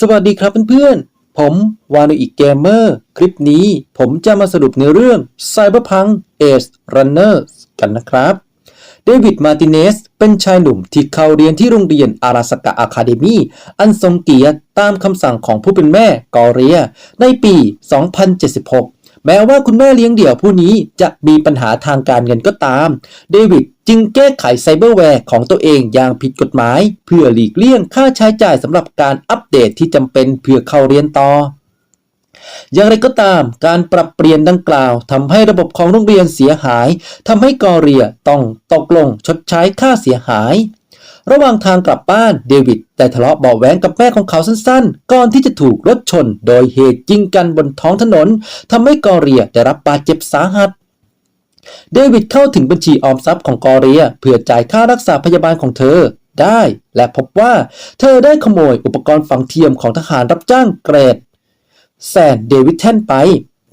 สวัสดีครับเพื่อนๆ ผมวานุอีกเกมเมอร์ คลิปนี้ผมจะมาสรุปในเรื่อง Cyberpunk Edge Runners กันนะครับ เดวิดมาติเนสเป็นชายหนุ่มที่เข้าเรียนที่โรงเรียนอาราสกาอะคาเดมีอันทรงเกียรติตามคำสั่งของผู้เป็นแม่กอเรีย ในปี 2076 แม้ว่าคุณแม่เลี้ยงเดี่ยวผู้นี้จะมีปัญหาทางการเงินก็ตาม เดวิดจึงแก้ไขไซเบอร์แวร์ของตัวเองอย่างผิดกฎหมาย เพื่อหลีกเลี่ยงค่าใช้จ่ายสำหรับการอัปเดตที่จำเป็นเพื่อเข้าเรียนต่ออย่างไรก็ตามการปรับเปลี่ยนดังกล่าวทำให้ระบบของโรงเรียนเสียหายทำให้กอเรียต้องตกลงชดใช้ค่าเสียหาย ระหว่างทางกลับบ้านเดวิดได้ทะเลาะเบาะแวงกับแม่ของเขาสั้นๆ ก่อนที่จะถูกรถชน โดยเหตุยิงกันบนท้องถนนทำให้กอเรียได้รับบาดเจ็บสาหัสเดวิดเข้าถึงบัญชีออมทรัพย์ของกอเรียเพื่อจ่ายค่ารักษาพยาบาลของเธอได้ และพบว่าเธอได้ขโมยอุปกรณ์ฝังเทียมของทหารรับจ้างเกรดแซนเดวิดแทนไป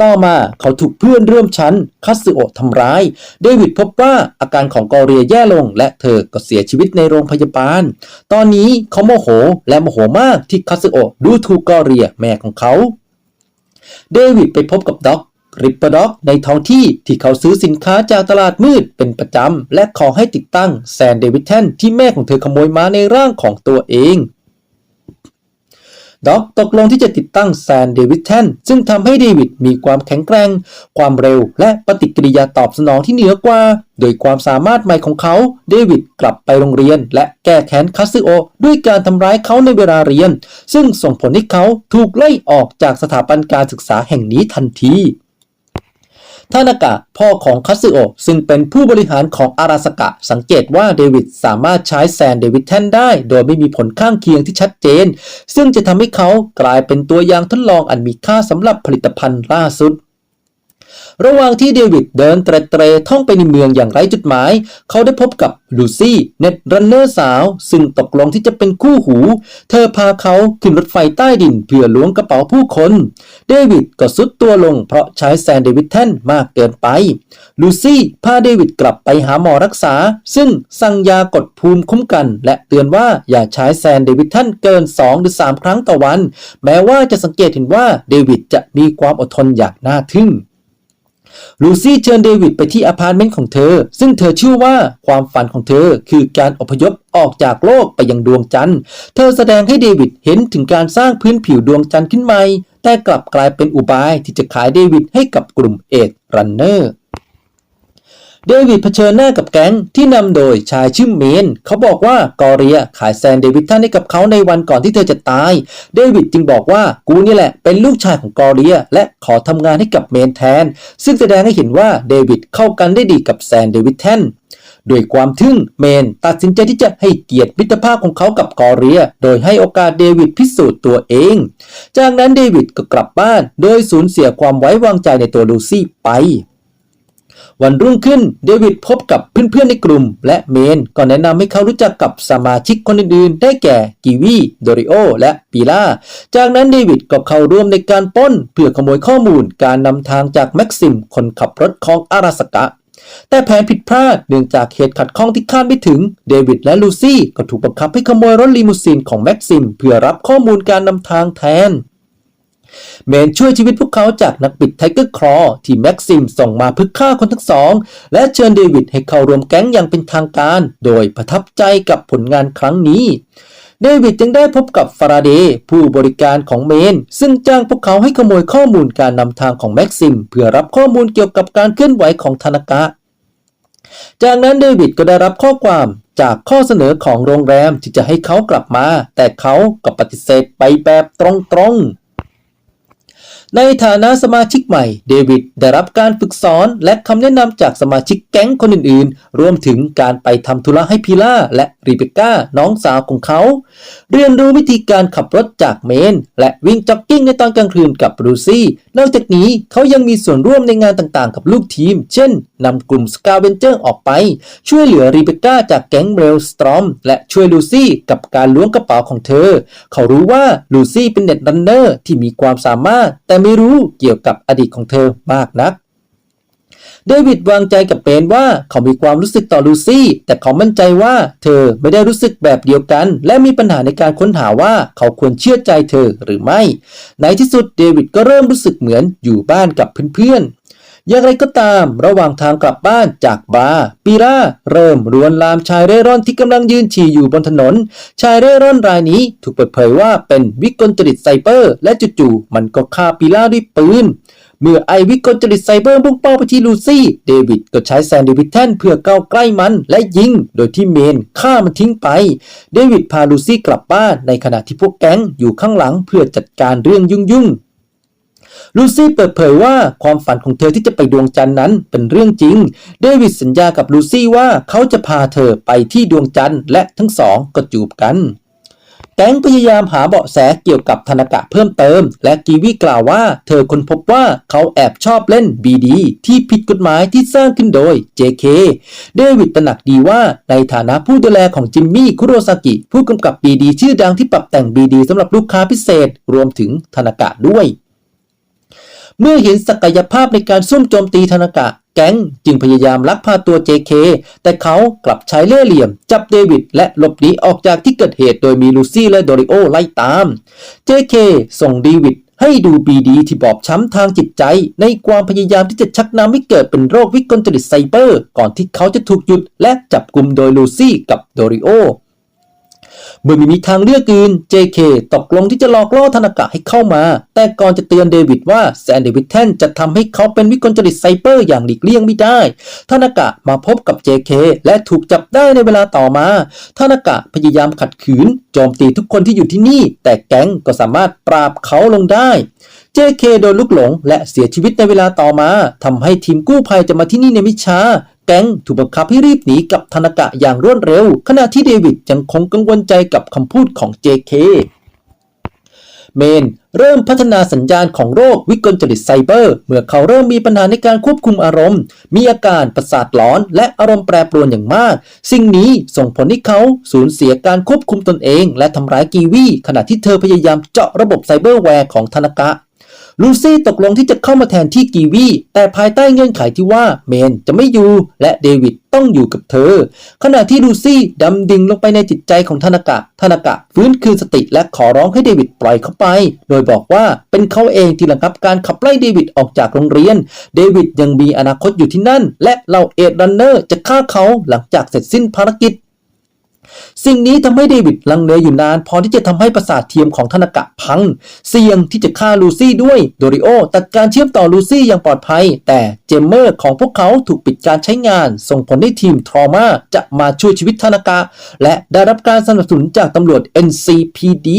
ต่อมาเขาถูกเพื่อนร่วมชั้นคัตสึโอะทำร้าย เดวิดพบว่าอาการของกอเรียแย่ลง และเธอก็เสียชีวิตในโรงพยาบาล ตอนนี้เขาโมโหและโมโหมากที่คัตสึโอะดูถูกกอเรียแม่ของเขา เดวิดไปพบกับด็อกริปเปอร์ด็อกในท้องที่ที่เขาซื้อสินค้าจากตลาดมืดเป็นประจำ และขอให้ติดตั้งแซนเดวิดแทนที่แม่ของเธอขโมยมาในร่างของตัวเอง ด็อกตกลงที่จะติดตั้งแซนเดวิดแทนซึ่งทำให้เดวิดมีความแข็งแกร่ง ความเร็ว และปฏิกิริยาตอบสนองที่เหนือกว่า โดยความสามารถใหม่ของเขาเดวิดกลับไปโรงเรียน และแก้แค้นคาซึโอด้วยการทำร้ายเขาในเวลาเรียน ซึ่งส่งผลให้เขาถูกไล่ออกจากสถาบันการศึกษาแห่งนี้ทันที ทานากะพ่อของคาซึโอซึ่งเป็นผู้บริหารของอาราสกะ สังเกตว่าเดวิดสามารถใช้แซนเดวิดแทนได้ โดยไม่มีผลข้างเคียงที่ชัดเจน ซึ่งจะทำให้เขากลายเป็นตัวอย่างทดลองอันมีค่าสำหรับผลิตภัณฑ์ล่าสุด ระหว่างที่เดวิดเดินเตรเตรท่องไปในเมืองอย่างไร้จุดหมาย เขาได้พบกับลูซี่เน็ตรันเนอร์สาว ซึ่งตกลงที่จะเป็นคู่หู เธอพาเขาขึ้นรถไฟใต้ดินเพื่อล้วงกระเป๋าผู้คน เดวิดก็สุดตัวลงเพราะใช้แซนเดวิดแทนมากเกินไป ลูซี่พาเดวิดกลับไปหาหมอรักษา ซึ่งสั่งยากดภูมิคุ้มกัน และเตือนว่าอย่าใช้แซนเดวิดแทนเกิน 2 หรือ 3 ครั้งต่อวัน แม้ว่าจะสังเกตเห็นว่าเดวิดจะมีความอดทนอย่างน่าทึ่ง ลูซี่เชิญเดวิดไปที่อพาร์ตเมนต์ของเธอ ซึ่งเธอเชื่อว่าความฝันของเธอคือการอพยพออกจากโลกไปยังดวงจันทร์ เธอแสดงให้เดวิดเห็นถึงการสร้างพื้นผิวดวงจันทร์ขึ้นใหม่ แต่กลับกลายเป็นอุบายที่จะขายเดวิดให้กับกลุ่มเอ็ดรันเนอร์ เดวิดเผชิญหน้ากับแก๊งที่นำโดยชายชื่อเมน เขาบอกว่ากอเรียขายแซนเดวิดท่านให้กับเขาในวันก่อนที่เธอจะตาย เดวิดจึงบอกว่ากูนี่แหละเป็นลูกชายของกอเรีย และขอทำงานให้กับเมนแทน ซึ่งแสดงให้เห็นว่าเดวิดเข้ากันได้ดีกับแซนเดวิดแทนด้วยความทึ่งเมนตัดสินใจที่จะให้เกียรติมิตรภาพของเขากับกอเรีย โดยให้โอกาสเดวิดพิสูจน์ตัวเอง จากนั้นเดวิดก็กลับบ้าน โดยสูญเสียความไว้วางใจในตัวลูซี่ไป วันรุ่งขึ้นเดวิดพบกับเพื่อนๆในกลุ่ม และเมนก็แนะนำให้เขารู้จักกับสมาชิกคนอื่นๆ ได้แก่กิวีโดริโอ และปีล่า จากนั้นเดวิดก็เข้าร่วมในการป้น เพื่อขโมยข้อมูลการนำทางจากแม็กซิม คนขับรถของอาราสกะ แต่แผนผิดพลาดเนื่องจากเหตุขัดข้องที่คาดไม่ถึง เดวิดและลูซี่ก็ถูกบังคับให้ขโมยรถลีมูซีนของแม็กซิม เพื่อรับข้อมูลการนำทางแทน เมนช่วยชีวิตพวกเขาจากนักบิดไทเกอร์คลอที่แม็กซิมส่งมาเพื่อฆ่าคนทั้งสอง และเชิญเดวิดให้เข้ารวมแก๊งอย่างเป็นทางการ โดยประทับใจกับผลงานครั้งนี้เดวิดจึงได้พบกับฟาราเดย์ผู้บริการของเมน ซึ่งจ้างพวกเขาให้ขโมยข้อมูลการนำทางของแม็กซิม เพื่อรับข้อมูลเกี่ยวกับการเคลื่อนไหวของธนากะ จากนั้นเดวิดก็ได้รับข้อความจากข้อเสนอของโรงแรมที่จะให้เขากลับมา แต่เขาก็ปฏิเสธไปแบบตรงๆ ในฐานะสมาชิกใหม่ เดวิดได้รับการฝึกสอนและคำแนะนำจากสมาชิกแก๊งคนอื่นๆ รวมถึงการไปทำธุระให้พิล่าและรีเบคก้าน้องสาวของเขา เรียนรู้วิธีการขับรถจากเมน และวิ่งจ็อกกิ้งในตอนกลางคืนกับรูซี่ นอกจากนี้เขายังมีส่วนร่วมในงานต่างๆ กับลูกทีม เช่นนำกลุ่มสกาเวนเจอร์ออกไป ช่วยเหลือรีเบคก้าจากแก๊งเรลสตรอมและช่วยลูซี่กับการล้วงกระเป๋าของเธอ เขารู้ว่าลูซี่เป็นเน็ตรันเนอร์ที่มีความสามารถแต่ไม่รู้เกี่ยวกับอดีตของเธอมากนัก เดวิดวางใจกับเปนว่าเขามีความรู้สึกต่อลูซี่ แต่เขามั่นใจว่าเธอไม่ได้รู้สึกแบบเดียวกัน และมีปัญหาในการค้นหาว่าเขาควรเชื่อใจเธอหรือไม่ ในที่สุดเดวิดก็เริ่มรู้สึกเหมือนอยู่บ้านกับเพื่อนๆ อย่างไรก็ตาม ระหว่างทางกลับบ้านจากบาร์ปีราเริ่มรวนลามชายเร่ร่อนที่กำลังยืนฉี่อยู่บนถนน ชายเร่ร่อนรายนี้ถูกเปิดเผยว่าเป็นวิกลจริตไซเปอร์ และจู่ๆมันก็ฆ่าปีราด้วยปืนเมื่อไอวิกลจริตไซเบอร์พุ่งเป้าไปที่ลูซี่ เดวิดก็ใช้แซนดิวิทแทนเพื่อเข้าใกล้มันและยิง โดยที่เมนฆ่ามันทิ้งไป เดวิดพาลูซี่กลับบ้านในขณะที่พวกแก๊งอยู่ข้างหลังเพื่อจัดการเรื่องยุ่งๆ ลูซี่เปิดเผยว่าความฝันของเธอที่จะไปดวงจันทร์นั้นเป็นเรื่องจริง เดวิดสัญญากับลูซี่ว่าเขาจะพาเธอไปที่ดวงจันทร์และทั้งสองก็จูบกันแก๊งพยายามหาเบาะแสเกี่ยวกับธนากะเพิ่มเติม และกีวีกล่าวว่าเธอค้นพบว่าเขาแอบชอบเล่น BD ที่ผิดกฎหมายที่สร้างขึ้นโดย JK เดวิดตระหนักดีว่าในฐานะผู้ดูแลของจิมมี่คุโรซากิ ผู้กำกับ BD ชื่อดังที่ปรับแต่ง BD สำหรับลูกค้าพิเศษ รวมถึงธนากะด้วย เมื่อเห็นศักยภาพในการซุ่มโจมตีธนากะ แก๊งจึงพยายามลักพาตัว JK แต่เขากลับใช้เล่ห์เหลี่ยม จับเดวิดและหลบหนีออกจากที่เกิดเหตุโดยมีลูซี่และโดริโอไล่ตาม JK ส่งเดวิดให้ดูบีดีที่บอบช้ำทางจิตใจ ในความพยายามที่จะชักนำให้เกิดเป็นโรควิกลจริตไซเบอร์ ก่อนที่เขาจะถูกหยุดและจับกลุ่มโดยลูซี่กับโดริโอ เมื่อไม่มีทางเลือกอื่น JK ตกลงที่จะหลอกล่อธนากะให้เข้ามา แต่ก่อนจะเตือนเดวิดว่าแซนเดวิดแทนจะทำให้เขาเป็นวิกลจริตไซเปอร์อย่างหลีกเลี่ยงไม่ได้ ธนากะมาพบกับ JK และถูกจับได้ในเวลาต่อมา ธนากะพยายามขัดขืน โจมตีทุกคนที่อยู่ที่นี่ แต่แก๊งก็สามารถปราบเขาลงได้ JK โดนลุกหลง และเสียชีวิตในเวลาต่อมาทำให้ทีมกู้ภัยจะมาที่นี่ในมิช้า ก๊งถูกบังคับให้รีบหนีกับธนากะอย่างรวดเร็ว ขณะที่เดวิดยังคงกังวลใจกับคำพูดของ JK เมนเริ่มพัฒนาสัญญาณของโรควิกลจริตไซเบอร์ เมื่อเขาเริ่มมีปัญหาในการควบคุมอารมณ์ มีอาการประสาทหลอน และอารมณ์แปรปรวนอย่างมาก สิ่งนี้ส่งผลให้เขาสูญเสียการควบคุมตนเอง และทำร้ายกีวีขณะที่เธอพยายามเจาะระบบไซเบอร์แวร์ของธนากะ ลูซี่ตกลงที่จะเข้ามาแทนที่กีวี แต่ภายใต้เงื่อนไขที่ว่าเมนจะไม่อยู่ และเดวิดต้องอยู่กับเธอ ขณะที่ลูซี่ดำดิ่งลงไปในจิตใจของธนากะธนากะฟื้นคืนสติและขอร้องให้เดวิดปล่อยเขาไป โดยบอกว่าเป็นเขาเองที่ระงับการขับไล่เดวิดออกจากโรงเรียน เดวิดยังมีอนาคตอยู่ที่นั่น และเหล่าเอ็ดรันเนอร์จะฆ่าเขาหลังจากเสร็จสิ้นภารกิจ สิ่งนี้ทำให้เดวิดลังเลอยู่นาน พอที่จะทำให้ประสาทเทียมของธนกะพัง เสี่ยงที่จะฆ่าลูซี่ด้วยโดริโอตัดการเชื่อมต่อลูซี่อย่างปลอดภัย แต่เจมเมอร์ของพวกเขาถูกปิดการใช้งาน ส่งผลให้ทีมทรอมาจะมาช่วยชีวิตธนกะ และได้รับการสนับสนุนจากตำรวจ NCPD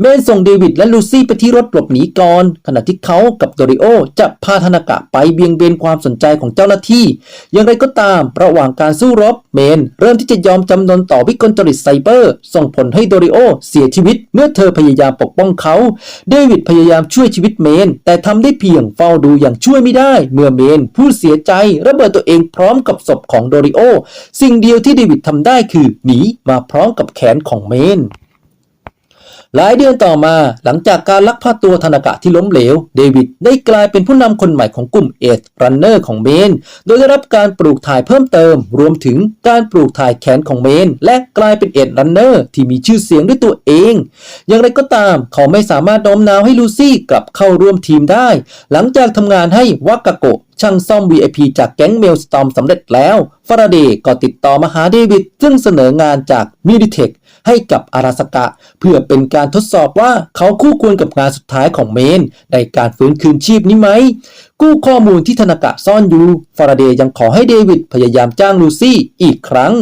เมนส่งเดวิดและลูซี่ไปที่รถหลบหนีก่อน ขณะที่เขากับโดริโอจะพาธนากะไปเบี่ยงเบนความสนใจของเจ้าหน้าที่ อย่างไรก็ตาม ระหว่างการสู้รบ เมน เริ่มที่จะยอมจำนนต่อวิกลจริตไซเบอร์ ส่งผลให้โดริโอเสียชีวิต เมื่อเธอพยายามปกป้องเขา เดวิดพยายามช่วยชีวิตเมน แต่ทำได้เพียงเฝ้าดูอย่างช่วยไม่ได้ เมื่อเมน ผู้เสียใจระเบิดตัวเองพร้อมกับศพของโดริโอ สิ่งเดียวที่เดวิดทำได้คือหนีมาพร้อมกับแขนของเมน หลายเดือนต่อมาหลังจากการลักพาตัวธนากะที่ล้มเหลว เดวิดได้กลายเป็นผู้นำคนใหม่ของกลุ่มเอสรันเนอร์ของเมน โดยได้รับการปลูกถ่ายเพิ่มเติม รวมถึงการปลูกถ่ายแขนของเมน และกลายเป็นเอสรันเนอร์ที่มีชื่อเสียงด้วยตัวเอง อย่างไรก็ตามเขาไม่สามารถโน้มน้าวให้ลูซี่กลับเข้าร่วมทีมได้ หลังจากทำงานให้วากาโก ช่างซ่อม VIP จากแก๊งเมลสตอมสำเร็จแล้ว ฟาราเดย์ก็ติดต่อมาหาเดวิดซึ่งเสนองานจากมิดิเทคให้กับอาราสกะ เพื่อเป็นการทดสอบว่าเขาคู่ควรกับงานสุดท้ายของเมน ในการฟื้นคืนชีพนี้ไหม กู้ข้อมูลที่ธนากะซ่อนอยู่ ฟาราเดย์ยังขอให้เดวิดพยายามจ้างลูซี่อีกครั้ง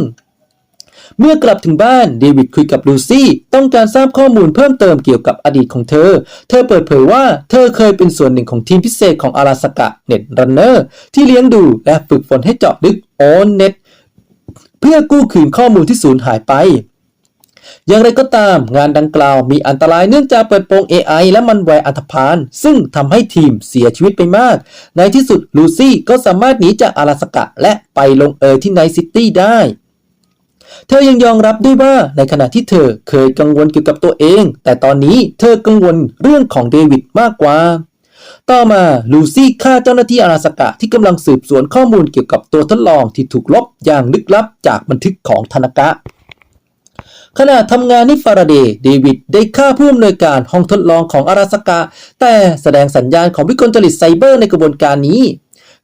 เมื่อกลับถึงบ้านเดวิดคุยกับลูซี่ต้องการทราบข้อมูลเพิ่มเติมเกี่ยวกับอดีตของเธอ เธอเปิดเผยว่าเธอเคยเป็นส่วนหนึ่งของทีมพิเศษของอาราสกะเน็ตรันเนอร์ที่เลี้ยงดูและฝึกฝนให้เจาะลึกออนเน็ตเพื่อกู้คืนข้อมูลที่สูญหายไปอย่างไรก็ตามงานดังกล่าวมีอันตรายเนื่องจากเปิดโปง AI และมันแวร์อันธพาลซึ่งทำให้ทีมเสียชีวิตไปมาก ในที่สุดลูซี่ก็สามารถหนีจากอาราสกะและไปลงเอยที่ไนซิตี้ได้ เธอยังยอมรับด้วยว่าในขณะที่เธอเคยกังวลเกี่ยวกับตัวเอง แต่ตอนนี้เธอกังวลเรื่องของเดวิดมากกว่า ต่อมาลูซี่ฆ่าเจ้าหน้าที่อาราสกะที่กำลังสืบสวนข้อมูลเกี่ยวกับตัวทดลองที่ถูกลบอย่างลึกลับจากบันทึกของธนากะขณะทำงานที่ฟาราเดย์เดวิดได้ฆ่าผู้อำนวยการห้องทดลองของอาราสกะ แต่แสดงสัญญาณของวิกลจริตไซเบอร์ในกระบวนการนี้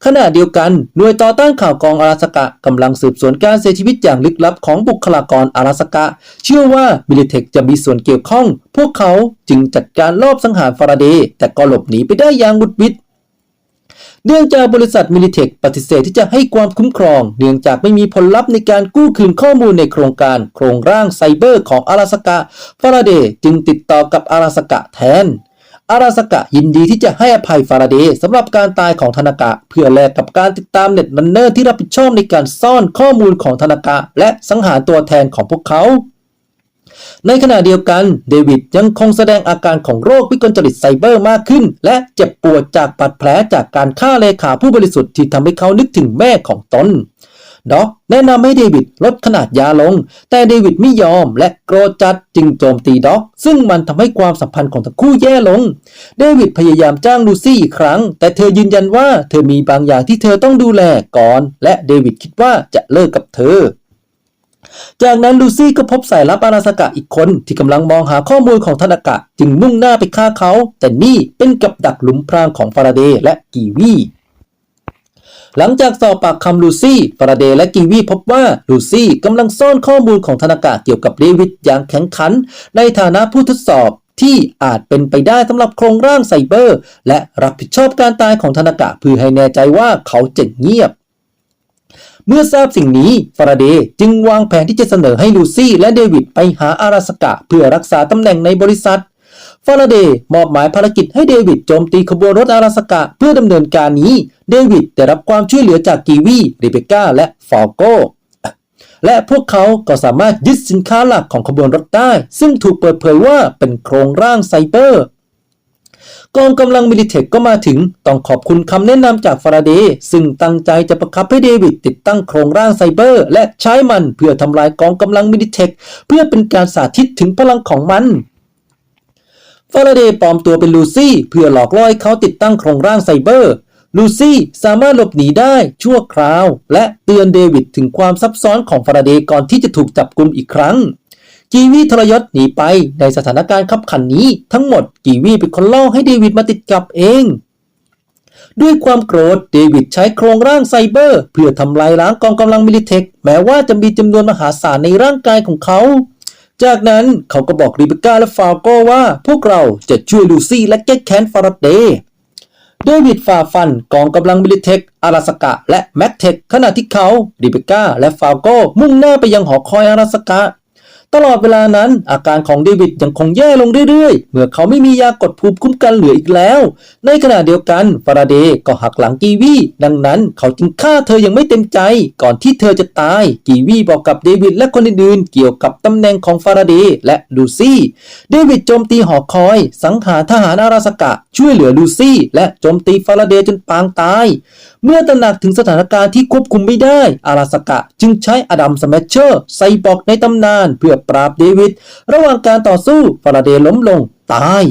ขณะเดียวกันหน่วยต่อต้านข่าวกองอาราสกะกำลังสืบสวนการเสียชีวิตอย่างลึกลับของบุคลากรอาราสกะ เชื่อว่ามิลิเทคจะมีส่วนเกี่ยวข้อง พวกเขาจึงจัดการลอบสังหารฟาราเดย์แต่ก็หลบหนีไปได้อย่างวุดวิดเนื่องจากบริษัทมิลิเทคปฏิเสธที่จะให้ความคุ้มครอง เนื่องจากไม่มีผลลัพธ์ในการกู้คืนข้อมูลในโครงการโครงร่างไซเบอร์ของอาราสกะฟาราเดย์จึงติดต่อกับอาราสกะแทน อาราสกะยินดีที่จะให้อภัยฟาราเดย์สำหรับการตายของธนากะ เพื่อแลกกับการติดตามเน็ตรันเนอร์ที่รับผิดชอบในการซ่อนข้อมูลของธนากะ และสังหารตัวแทนของพวกเขา ในขณะเดียวกันเดวิดยังคงแสดงอาการของโรควิกลจริตไซเบอร์มากขึ้น และเจ็บปวดจากบาดแผลจากการฆ่าเลขาผู้บริสุทธิ์ที่ทำให้เขานึกถึงแม่ของตน ด็อกแนะนำให้เดวิดลดขนาดยาลง แต่เดวิดไม่ยอมและโกรธจัดจึงโจมตีด็อก ซึ่งมันทำให้ความสัมพันธ์ของทั้งคู่แย่ลง เดวิดพยายามจ้างลูซี่อีกครั้ง แต่เธอยืนยันว่าเธอมีบางอย่างที่เธอต้องดูแลก่อน และเดวิดคิดว่าจะเลิกกับเธอจากนั้นลูซี่ก็พบสายลับอาราสกะอีกคนที่กำลังมองหาข้อมูลของธนากะจึงมุ่งหน้าไปฆ่าเขา แต่นี่เป็นกับดักหลุมพรางของฟาราเดย์และกีวี หลังจากสอบปากคำลูซี่ฟาราเดย์และกีวีพบว่าลูซี่กำลังซ่อนข้อมูลของธนากะเกี่ยวกับเดวิดอย่างแข็งขัน ในฐานะผู้ทดสอบที่อาจเป็นไปได้สำหรับโครงร่างไซเบอร์ และรับผิดชอบการตายของธนากะเพื่อให้แน่ใจว่าเขาจะเงียบ เมื่อทราบสิ่งนี้ฟาราเดย์จึงวางแผนที่จะเสนอให้ลูซี่และเดวิดไปหาอาราสกะเพื่อรักษาตำแหน่งในบริษัท ฟาราเดย์มอบหมายภารกิจให้เดวิดโจมตีขบวนรถอาราสกะเพื่อดำเนินการนี้ เดวิดได้รับความช่วยเหลือจากกีวีเรเบก้า และฟอลโกและพวกเขาก็สามารถยึดสินค้าหลักของขบวนรถได้ ซึ่งถูกเปิดเผยว่าเป็นโครงร่างไซเบอร์กองกำลังมิลิเทคก็มาถึง ต้องขอบคุณคำแนะนำจากฟาราเดย์ซึ่งตั้งใจจะประคับให้เดวิดติดตั้งโครงร่างไซเบอร์ และใช้มันเพื่อทำลายกองกำลังมิลิเทคเพื่อเป็นการสาธิตถึงพลังของมัน ฟาราเดย์ปลอมตัวเป็นลูซี่เพื่อหลอกล่อให้เขาติดตั้งโครงร่างไซเบอร์ ลูซี่สามารถหลบหนีได้ชั่วคราว และเตือนเดวิดถึงความซับซ้อนของฟาราเดย์ก่อนที่จะถูกจับกลุมอีกครั้ง กีวีทรยศหนีไปในสถานการณ์ขับขันนี้ ทั้งหมดกีวีเป็นคนล่อให้เดวิดมาติดกับเองด้วยความโกรธเดวิดใช้โครงร่างไซเบอร์ เพื่อทำลายล้างกองกำลังมิลิเทค แม้ว่าจะมีจำนวนมหาศาลในร่างกายของเขา จากนั้นเขาก็บอกริเบคก้าและฟาโกว่า พวกเราจะช่วยลูซี่และแก้แค้นฟาราเดย์เดวิดฝ่าฟันกองกำลังมิลิเทค อาราสกะ และแม็กเทค ขณะที่เขาริเบคก้า และฟาโกมุ่งหน้าไปยังหอคอยอาราสกะ ตลอดเวลานั้น อาการของเดวิดยังคงแย่ลงเรื่อยๆ เมื่อเขาไม่มียากดภูมิคุ้มกันเหลืออีกแล้ว ในขณะเดียวกันฟาราเดย์ก็หักหลังกีวีดังนั้นเขาจึงฆ่าเธออย่างไม่เต็มใจ ก่อนที่เธอจะตาย กีวีบอกกับเดวิดและคนอื่นๆ เกี่ยวกับตำแหน่งของฟาราเดย์และลูซี่เดวิดโจมตีหอคอย สังหารทหารอาราสกะ ช่วยเหลือลูซี่และโจมตีฟาราเดย์จนปางตาย เมื่อตระหนักถึงสถานการณ์ที่ควบคุมไม่ได้อาราสกะ จึงใช้อดัมสแมชเชอร์ไซบอร์กในตำนานเพื่อปราบเดวิดระหว่างการต่อสู้ฟาราเดย์ล้มลงตาย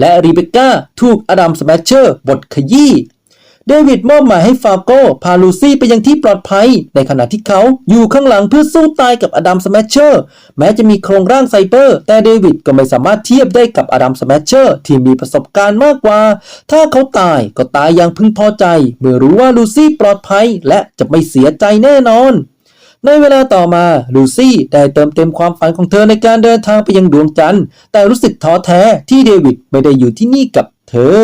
และรีเบคก้าถูกอดัมสแมชเชอร์บดขยี้เดวิดมอบหมายให้ฟาโก้พาลูซี่ไปยังที่ปลอดภัย ในขณะที่เขาอยู่ข้างหลังเพื่อสู้ตายกับอดัมสแมชเชอร์ แม้จะมีโครงร่างไซเบอร์ แต่เดวิดก็ไม่สามารถเทียบได้กับอดัมสแมชเชอร์ที่มีประสบการณ์มากกว่า ถ้าเขาตายก็ตายอย่างพึงพอใจ เมื่อรู้ว่าลูซี่ปลอดภัยและจะไม่เสียใจแน่นอน ในเวลาต่อมาลูซี่ได้เติมเต็มความฝันของเธอในการเดินทางไปยังดวงจันทร์ แต่รู้สึกท้อแท้ที่เดวิดไม่ได้อยู่ที่นี่กับเธอ